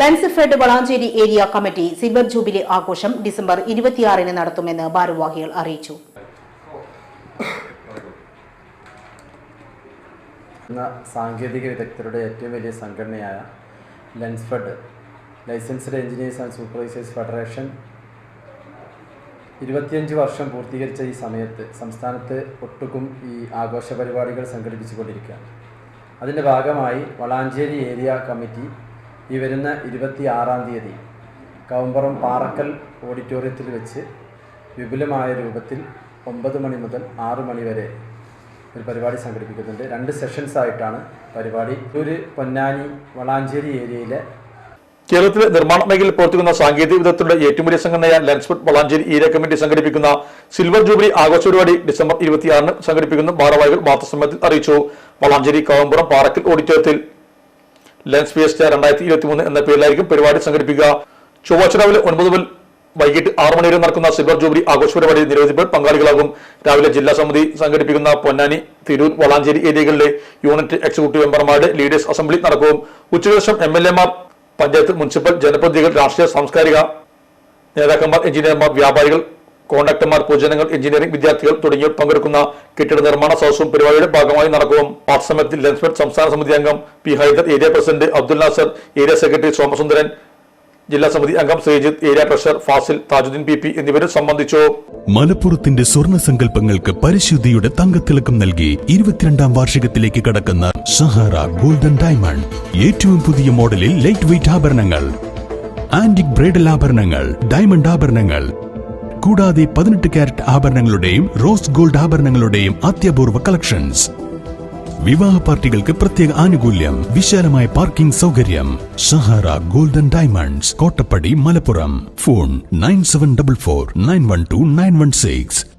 Lensfed Valanchery area committee silver jubilee ആഘോഷം December ഇരുപത്തിയാറിന് നടത്തുമെന്ന് ഭാരവാഹികൾ അറിയിച്ചു. സാങ്കേതിക വിദഗ്ധരുടെ ഏറ്റവും വലിയ സംഘടനയായ Lensfed licensed engineers and supervisors federation ഇരുപത്തിയഞ്ച് വർഷം പൂർത്തീകരിച്ച ഈ സമയത്ത് സംസ്ഥാനത്ത് ഒട്ടുക്കും ഈ ആഘോഷ പരിപാടികൾ സംഘടിപ്പിച്ചുകൊണ്ടിരിക്കുകയാണ്. അതിന്റെ ഭാഗമായി വളാഞ്ചേരി ഏരിയ കമ്മിറ്റി ഈ വരുന്ന ഇരുപത്തി ആറാം തീയതി കവമ്പറം പാറക്കൽ ഓഡിറ്റോറിയത്തിൽ വെച്ച് വിപുലമായ രൂപത്തിൽ ഒമ്പത് മണി മുതൽ ആറ് മണി വരെ ഒരു പരിപാടി സംഘടിപ്പിക്കുന്നുണ്ട്. രണ്ട് സെഷൻസ് ആയിട്ടാണ് പരിപാടി. ഒരു പൊന്നാനി വളാഞ്ചേരി ഏരിയയിലെ കേരളത്തിലെ നിർമ്മാണ മേഖലയിൽ പ്രവർത്തിക്കുന്ന സാങ്കേതിക വിദഗ്ധരുടെ ഏറ്റവും വലിയ സംഘടനയായ ലെൻസ്ഫുഡ് വളാഞ്ചേരി ഏരിയ കമ്മിറ്റി സംഘടിപ്പിക്കുന്ന സിൽവർ ജൂബിലി ആഘോഷ പരിപാടി ഡിസംബർ ഇരുപത്തിയാറിന് സംഘടിപ്പിക്കുന്ന. ഭാരവാഹികൾ വാർത്താസമ്മേളനത്തിൽ അറിയിച്ചു. വളാഞ്ചേരി കവമ്പുറം പാറക്കൽ ഓഡിറ്റോറിയത്തിൽ ലെൻസ് ടി രണ്ടായിരത്തി ഇരുപത്തി മൂന്ന് എന്ന പേരിലായിരിക്കും പരിപാടി സംഘടിപ്പിക്കുക. ചൊവ്വാഴ്ച രാവിലെ ഒൻപത് മുതൽ വൈകിട്ട് ആറ് മണി വരെ നടക്കുന്ന സിൽവർ ജൂബിലി ആഘോഷ പരിപാടിയിൽ നിരവധി പേർ പങ്കാളികളാകും. രാവിലെ ജില്ലാ സമിതി സംഘടിപ്പിക്കുന്ന പൊന്നാനി തിരൂർ വളാഞ്ചേരി ഏരിയകളിലെ യൂണിറ്റ് എക്സിക്യൂട്ടീവ് മെമ്പർമാരുടെ ലീഡേഴ്സ് അസംബ്ലി നടക്കും. ഉച്ചശേഷം എം എൽ എമാർ പഞ്ചായത്ത് മുനിസിപ്പൽ ജനപ്രതിനിധികൾ രാഷ്ട്രീയ സാംസ്കാരിക നേതാക്കന്മാർ എഞ്ചിനീയർമാർ വ്യാപാരികൾ കോൺട്രാക്ടർമാർ പൊതുജനങ്ങൾ എഞ്ചിനീയറിംഗ് വിദ്യാർത്ഥികൾ തുടങ്ങിയവർ പങ്കെടുക്കുന്ന കെട്ടിട നിർമ്മാണ സദസ്സും പരിപാടിയുടെ ഭാഗമായി നടക്കും. വാർത്താസമ്മേളനത്തിൽ ലെൻസ്മെറ്റ് സംസ്ഥാന സമിതി അംഗം P. Haider area president Abdul Nasar area secretary Somasundaran ജില്ലാ സമിതി അംഗം Sreejith area treasurer Fasil Tajuddin P. P. എന്നിവരും സംബന്ധിച്ചു. മലപ്പുറത്തിന്റെ സ്വർണ സങ്കല്പങ്ങൾക്ക് പരിശുദ്ധിയുടെ തങ്കത്തിളക്കം നൽകി ഇരുപത്തിരണ്ടാം വാർഷികത്തിലേക്ക് കടക്കുന്ന സഹാറ ഗോൾഡൻ ഡയമണ്ട്. ഏറ്റവും പുതിയ മോഡലിൽ ലൈറ്റ് വെയിറ്റ് ആഭരണങ്ങൾ. ആന്റിക് ബ്രൈഡൽ ആഭരണങ്ങൾ ഡയമണ്ട് ആഭരണങ്ങൾ കൂടാതെ പതിനെട്ട് കാരറ്റ് ആഭരണങ്ങളുടെയും റോസ് ഗോൾഡ് ആഭരണങ്ങളുടെയും അത്യപൂർവ കളക്ഷൻസ്. വിവാഹ പാർട്ടികൾക്ക് പ്രത്യേക ആനുകൂല്യം വിശാലമായ പാർക്കിംഗ് സൗകര്യം. Sahara golden diamonds Kottappadi Malappuram. Phone nine seven double four nine one two nine one six.